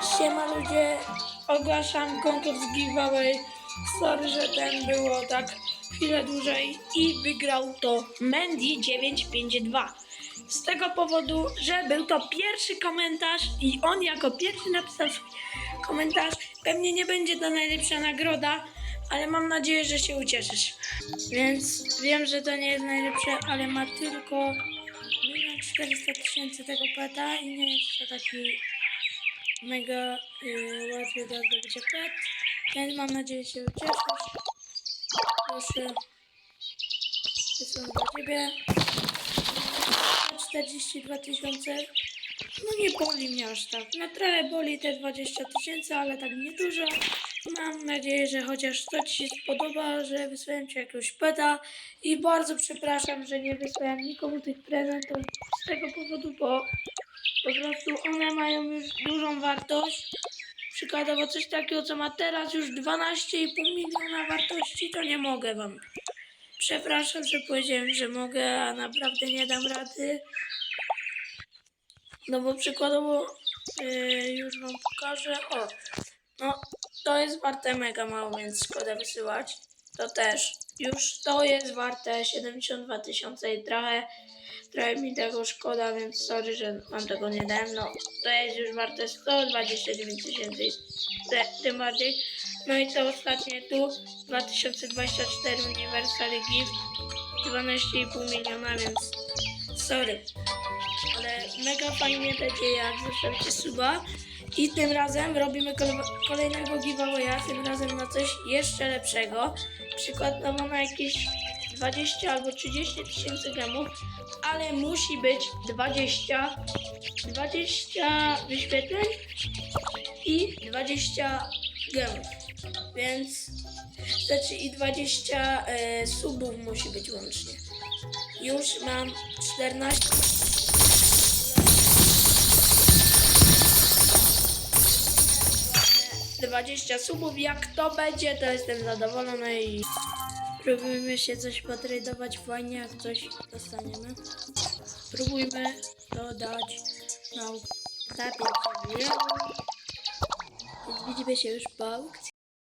Siema ludzie, ogłaszam konkurs giveaway. Sorry, że ten było tak chwilę dłużej i wygrał to Mandy 952. Z tego powodu, że był to pierwszy komentarz i on jako pierwszy napisał komentarz. Pewnie nie będzie to najlepsza nagroda, ale mam nadzieję, że się ucieszysz. Więc wiem, że to nie jest najlepsze, ale ma tylko 1 400 tysięcy tego peta i nie jest to taki mega y, łatwy do zdobycia pet, więc mam nadzieję, się ucieszysz. Proszę, wysyłam dla Ciebie. 42 tysiące. No nie boli mnie aż tak. No trochę boli te 20 tysięcy, ale tak nie dużo. Mam nadzieję, że chociaż to Ci się spodoba, że wysłałem Ci jakiegoś peta i bardzo przepraszam, że nie wysłałem nikomu tych prezentów z tego powodu, bo po prostu mają już dużą wartość. Przykładowo coś takiego, co ma teraz już 12,5 miliona wartości, to nie mogę Wam. Przepraszam, że powiedziałem, że mogę, a naprawdę nie dam rady. No bo przykładowo yy, już Wam pokażę. O, no to jest warte mega mało, więc szkoda wysyłać. To też. Już to jest warte 72 tysiące i trochę, trochę mi tego szkoda, więc sorry, że Wam tego nie dałem. No to jest już warte 129 tysięcy, tym bardziej. No i to ostatnie tu 2024 Universal Gift 12,5 miliona, więc sorry. Ale mega fajnie będzie jak zostawicie suba. I tym razem robimy kole- kolejnego giveawaya, tym razem na coś jeszcze lepszego. Przykładowo na jakieś 20 albo 30 tysięcy gemów, ale musi być 20, 20 wyświetleń i 20 gemów. Więc znaczy i 20 e, subów musi być łącznie. Już mam 14 20 subów. Jak to będzie, to jestem zadowolona i próbujmy się coś potradować fajnie, jak coś dostaniemy. Próbujmy to dać na za pierwsze Więc widzimy się już po aukcji.